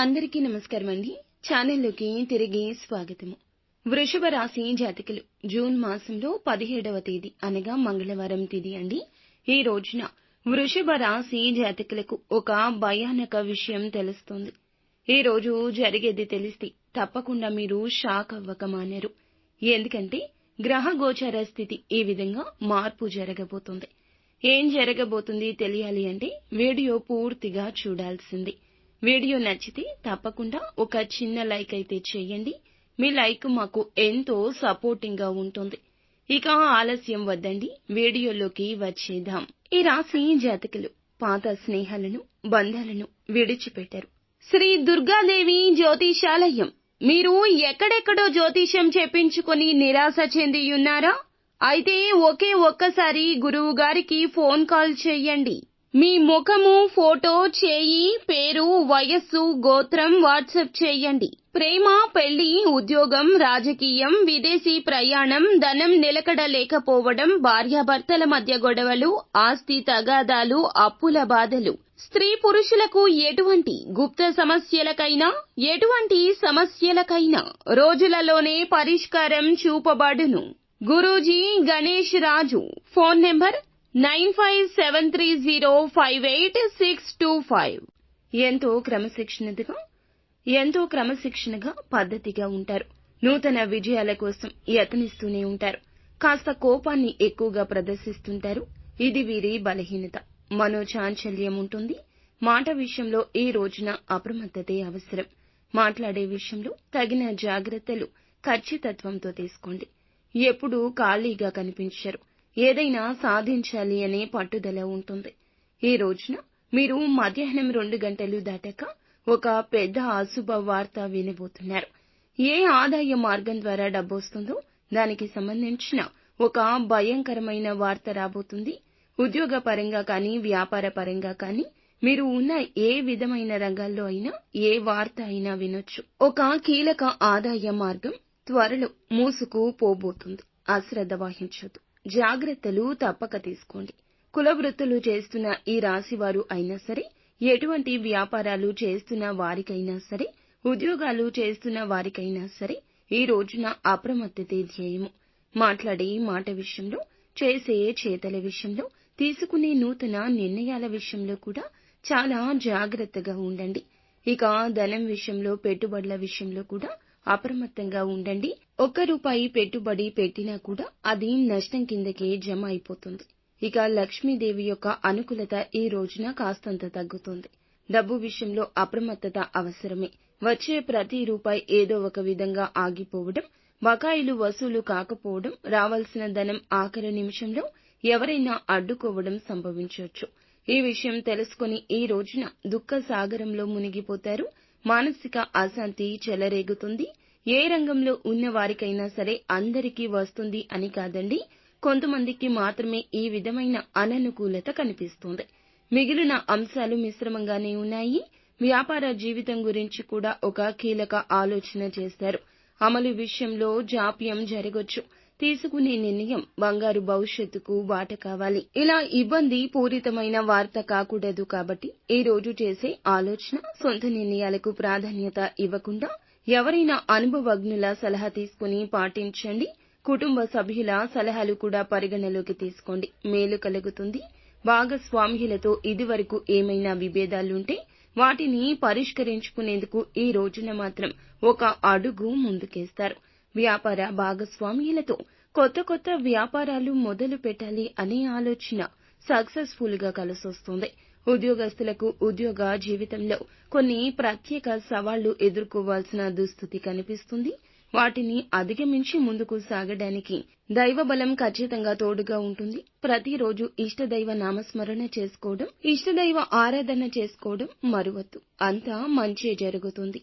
అందరికీ నమస్కారం అండి. ఛానల్లోకి తిరిగి స్వాగతము. వృషభ రాశి జాతకులు జూన్ మాసంలో పదిహేడవ తేదీ అనగా మంగళవారం తేదీ అండి. ఈ రోజున వృషభ రాశి జాతకులకు ఒక భయానక విషయం తెలుస్తుంది. ఈ రోజు జరిగేది తెలిస్తే తప్పకుండా మీరు షాక్ అవ్వక మానేరు. ఎందుకంటే గ్రహ గోచర స్థితి ఈ విధంగా మార్పు జరగబోతుంది. ఏం జరగబోతుంది తెలియాలి అంటే వీడియో పూర్తిగా చూడాల్సింది. వీడియో నచ్చితే తప్పకుండా ఒక చిన్న లైక్ అయితే చేయండి. మీ లైక్ మాకు ఎంతో సపోర్టింగ్గా ఉంటుంది. ఇక ఆలస్యం వద్దండి. వీడియోలోకి వచ్చేద్దాం. ఈ రాశి జాతకులు పాత స్నేహాలను బంధాలను విడిచిపెట్టారు. శ్రీ దుర్గాదేవి జ్యోతిషాలయం. మీరు ఎక్కడెక్కడో జ్యోతిషం చెప్పించుకుని నిరాశ చెంది ఉన్నారా అయితే ఒకే ఒక్కసారి గురువు గారికి ఫోన్ కాల్ చేయండి. మీ ముఖము ఫోటో చేయి పేరు వయస్సు గోత్రం వాట్సప్ చేయండి. ప్రేమ పెళ్ళి ఉద్యోగం రాజకీయం విదేశీ ప్రయాణం ధనం నిలకడ లేకపోవడం భార్యాభర్తల మధ్య గొడవలు ఆస్తి తగాదాలు అప్పుల బాధలు. స్త్రీ పురుషులకు ఎటువంటి గుప్త సమస్యలకైనా ఎటువంటి సమస్యలకైనా రోజులలోనే పరిష్కారం చూపబడును. Guruji Ganesh Raju phone number nine five seven three zero five eight six two five. ఎంతో క్రమశిక్షణగా ఎంతో క్రమశిక్షణగా పద్ధతిగా ఉంటారు. నూతన విజయాల కోసం యత్నిస్తూనే ఉంటారు. కాస్త కోపాన్ని ఎక్కువగా ప్రదర్శిస్తుంటారు. ఇది వీరి బలహీనత. మనోచాంచల్యం ఉంటుంది. మాట విషయంలో ఈ రోజున అప్రమత్తతే అవసరం. మాట్లాడే విషయంలో తగిన జాగ్రత్తలు ఖచ్చితత్వంతో తీసుకోండి. ఎప్పుడూ ఖాళీగా కనిపించరు. ఏదైనా సాధించాలి అనే పట్టుదల ఉంటుంది. ఈ రోజున మీరు మధ్యాహ్నం రెండు గంటలు దాటాక ఒక పెద్ద అశుభ వార్త వినబోతున్నారు. ఏ ఆదాయ మార్గం ద్వారా డబ్బొస్తుందో దానికి సంబంధించిన ఒక భయంకరమైన వార్త రాబోతుంది. ఉద్యోగ పరంగా కానీ వ్యాపార పరంగా కానీ మీరు ఉన్న ఏ విధమైన రంగాల్లో అయినా ఏ వార్త అయినా వినొచ్చు. ఒక కీలక ఆదాయ మార్గం త్వరలో మూసుకు పోబోతుంది. అశ్రద్ధ వహించదు జాగ్రత్తలు తప్పక తీసుకోండి. కులవృత్తులు చేస్తున్న ఈ రాశివారు అయినా సరే ఎటువంటి వ్యాపారాలు చేస్తున్న వారికైనా సరే ఉద్యోగాలు చేస్తున్న వారికైనా సరే ఈ రోజున అప్రమత్తతే ధ్యేయము. మాట్లాడే మాట విషయంలో చేసే చేతల విషయంలో తీసుకునే నూతన నిర్ణయాల విషయంలో కూడా చాలా జాగ్రత్తగా ఉండండి. ఇక ధనం విషయంలో పెట్టుబడుల విషయంలో కూడా అప్రమత్తంగా ఉండండి. ఒక్క రూపాయి పెట్టుబడి పెట్టినా కూడా అది నష్టం కిందకే జమ అయిపోతుంది. ఇక లక్ష్మీదేవి యొక్క అనుకూలత ఈ రోజున కాస్తంత తగ్గుతుంది. డబ్బు విషయంలో అప్రమత్తత అవసరమే. వచ్చే ప్రతి రూపాయి ఏదో ఒక విధంగా ఆగిపోవడం బకాయిలు వసూలు కాకపోవడం రావాల్సిన ధనం ఆఖరి నిమిషంలో ఎవరైనా అడ్డుకోవడం సంభవించవచ్చు. ఈ విషయం తెలుసుకుని ఈ రోజున దుఃఖ సాగరంలో మునిగిపోతారు. మానసిక అశాంతి చెలరేగుతుంది. ఏ రంగంలో ఉన్న వారికైనా సరే అందరికీ వస్తుంది అని కాదండి. కొంతమందికి మాత్రమే ఈ విధమైన అననుకూలత కనిపిస్తుంది. మిగిలిన అంశాలు మిశ్రమంగానే ఉన్నాయి. వ్యాపార జీవితం గురించి కూడా ఒక కీలక ఆలోచన చేశారు. అమలు విషయంలో జాప్యం జరగొచ్చు. తీసుకునే నిర్ణయం బంగారు భవిష్యత్తుకు బాట కావాలి. ఇలా ఇబ్బంది పూరితమైన వార్త కాకూడదు కాబట్టి ఈ రోజు చేసే ఆలోచన సొంత నిర్ణయాలకు ప్రాధాన్యత ఇవ్వకుండా ఎవరైనా అనుభవజ్ఞుల సలహా తీసుకుని పాటించండి. కుటుంబ సభ్యుల సలహాలు కూడా పరిగణలోకి తీసుకోండి. మేలు కలుగుతుంది. భాగస్వామ్యులతో ఇదివరకు ఏమైనా విభేదాలుంటే వాటిని పరిష్కరించుకునేందుకు ఈ రోజున మాత్రం ఒక అడుగు ముందుకేస్తారు. వ్యాపార భాగస్వామ్యులతో కొత్త కొత్త వ్యాపారాలు మొదలు పెట్టాలి అనే ఆలోచన సక్సెస్ఫుల్గా కలిసొస్తుంది. ఉద్యోగస్తులకు ఉద్యోగ జీవితంలో కొన్ని ప్రత్యేక సవాళ్ళు ఎదుర్కోవాల్సిన దుస్థితి కనిపిస్తుంది. వాటిని అధిగమించి ముందుకు సాగడానికి దైవబలం ఖచ్చితంగా తోడుగా ఉంటుంది. ప్రతిరోజు ఇష్టదైవ నామస్మరణ చేసుకోవడం ఇష్టదైవ ఆరాధన చేసుకోవడం మరువద్దు. అంతా మంచే జరుగుతుంది.